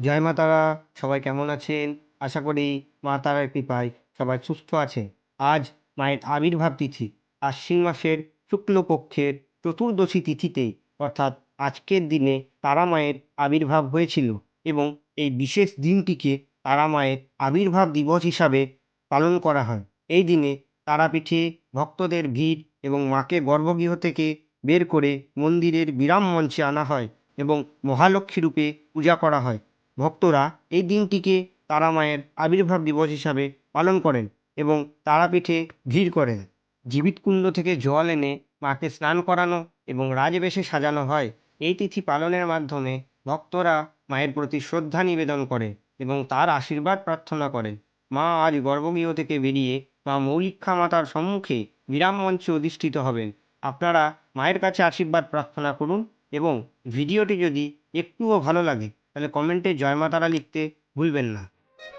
জয় মা তারা, সবাই কেমন আছেন? আশা করি মা তারার কৃপায় সবাই সুস্থ আছে আজ মায়ের আবির্ভাব তিথি। আশ্বিন মাসের শুক্লপক্ষের চতুর্দশী তিথিতে, অর্থাৎ আজকের দিনে তারা মায়ের আবির্ভাব হয়েছিল এবং এই বিশেষ দিনটিকে তারা মায়ের আবির্ভাব দিবস হিসাবে পালন করা হয়। এই দিনে তারাপীঠে ভক্তদের ভিড় এবং মাকে গর্ভগৃহ থেকে বের করে মন্দিরের বিরাম মঞ্চে আনা হয় এবং মহালক্ষ্মী রূপে পূজা করা হয়। ভক্তরা এই দিনটিকে তারা মায়ের আবির্ভাব দিবস হিসাবে পালন করেন এবং তারাপীঠে ভিড় করেন। জীবিতকুণ্ড থেকে জল এনে মাকে স্নান করানো এবং রাজবেশে সাজানো হয়। এই তিথি পালনের মাধ্যমে ভক্তরা মায়ের প্রতি শ্রদ্ধা নিবেদন করে এবং তার আশীর্বাদ প্রার্থনা করেন। মা আজ গর্ভগৃহ থেকে বেরিয়ে মা মৌলিক্ষা মাতার সম্মুখে বিরাম মঞ্চে অধিষ্ঠিত হবেন। আপনারা মায়ের কাছে আশীর্বাদ প্রার্থনা করুন এবং ভিডিওটি যদি একটুও ভালো লাগে তাহলে কমেন্টে জয় মা তারা লিখতে ভুলবেন না।